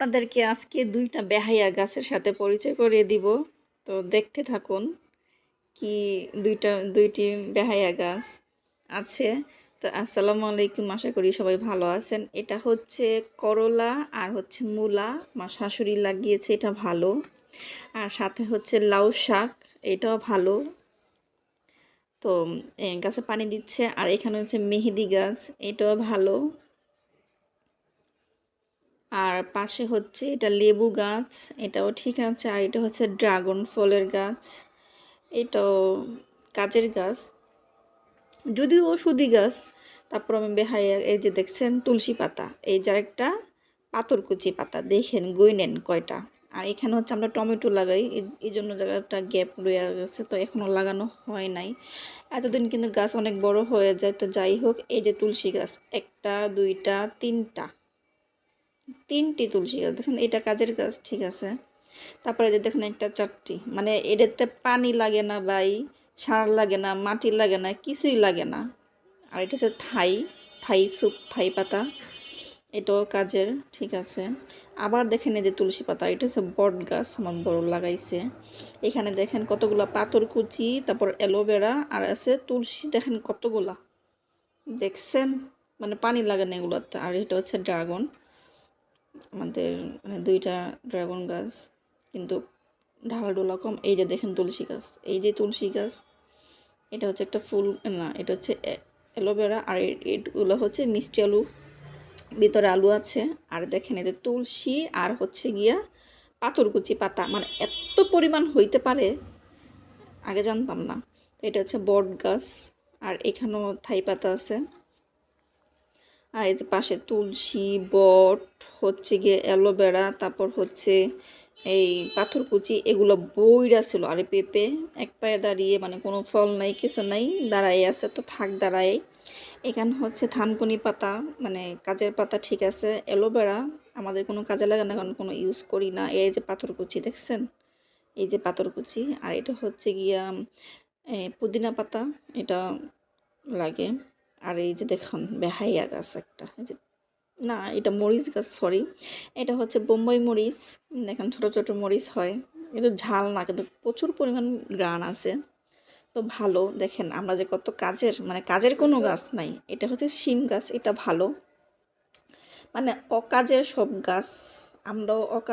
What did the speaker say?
আপনাদেরকে আজকে দুইটা বেহাইয়া গাছের সাথে পরিচয় করিয়ে দিব। তো দেখতে থাকুন কি দুইটা, দুইটি বেহাইয়া গাছ আছে। তো আসসালামু আলাইকুম, আশা করি সবাই ভালো আছেন। এটা হচ্ছে করলা আর হচ্ছে মূলা। মা শাশুড়ি লাগিয়েছে, এটা ভালো। আর সাথে হচ্ছে লাউ শাক, এটাও ভালো। তো গাছে পানি দিচ্ছে। আর এখানে হচ্ছে মেহেদি গাছ, এটাও ভালো। আর পাশে হচ্ছে এটা লেবু গাছ, এটাও ঠিক আছে। আর এটা হচ্ছে ড্রাগন ফলের গাছ, এটাও কাজের গাছ, যদিও ওষুধি গাছ। তারপর আমি বেহাইয়া এই যে দেখছেন তুলসী পাতা, এই যার একটা পাথরকুচি পাতা, দেখেন গুইনেন কয়টা। আর এখানে হচ্ছে আমরা টমেটো লাগাই, এই- এই জন্য জায়গাটা গ্যাপ রয়ে গেছে, তো এখনও লাগানো হয় নাই। এতদিন কিন্তু গাছ অনেক বড় হয়ে যায়, তো যাই হোক, এই যে তুলসী গাছ, একটা, দুইটা, তিনটা তিনটি তুলসী গাছ, দেখেন এটা কাজের গাছ ঠিক আছে। তারপরে যে দেখেন একটা চারটি মানে এটাতে পানি লাগে না বাই সার লাগে না, মাটি লাগে না, কিছুই লাগে না। আর এটা হচ্ছে থাই থাই সুপ থাই পাতা, এটাও কাজের, ঠিক আছে। আবার দেখেন এই যে তুলসী পাতা, এটা হচ্ছে বট গাছ, আমার বড় লাগাইছে। এখানে দেখেন কতগুলা পাথর কুচি, তারপর অ্যালোভেরা, আর আছে তুলসী, দেখেন কতগুলা। দেখছেন? মানে পানি লাগে না এগুলোতে, আর এটা হচ্ছে ড্রাগন। আমাদের মানে দুইটা ড্রাগন গাছ, কিন্তু ঢাল ডোলা কম। এই যে দেখেন তুলসী গাছ, এই যে তুলসী গাছ, এটা হচ্ছে একটা ফুল, না, এটা হচ্ছে অ্যালোভেরা, আর এগুলো হচ্ছে মিষ্টি আলু, ভিতরে আলু আছে। আর দেখেন এই যে তুলসী, আর হচ্ছে গিয়া পাথরকুচি পাতা মানে এত পরিমাণ হইতে পারে, আগে জানতাম না। তো এটা হচ্ছে বট গাছ, আর এখানেও থাই পাতা আছে। আর এই যে পাশে তুলসী, বট, হচ্ছে গিয়ে অ্যালোভেরা, তারপর হচ্ছে এই পাথরকুচি এগুলো বইরা ছিল। আর পেঁপে এক পায়ে দাঁড়িয়ে মানে কোনো ফল নাই, কিছু নাই দাঁড়াই আছে, তো থাক দাঁড়ায়। এখানে হচ্ছে থানকুনি পাতা মানে কাজের পাতা ঠিক আছে, অ্যালোভেরা আমাদের কোনো কাজে লাগে না, কারণ কোনো ইউজ করি না। এই যে পাথরকুচি দেখছেন? এই যে পাথরকুচি আর এটা হচ্ছে গিয়া পুদিনা পাতা, এটা লাগে। আর এই যে দেখুন, বেহাইয়া গাছ একটা। এই যে, না, এটা মরিচ গাছ সরি এটা হচ্ছে বোম্বাই মরিচ। দেখেন, ছোট ছোট মরিচ হয়। কিন্তু ঝাল না, কিন্তু প্রচুর পরিমাণ গ্রান আছে। তো ভালো, দেখেন, আমরা যে কত কাজের মানে কাজের কোনো গাছ নাই। এটা হচ্ছে শিম গাছ, এটা ভালো। মানে অকাজের সব গাছ, আমরাও অকাজ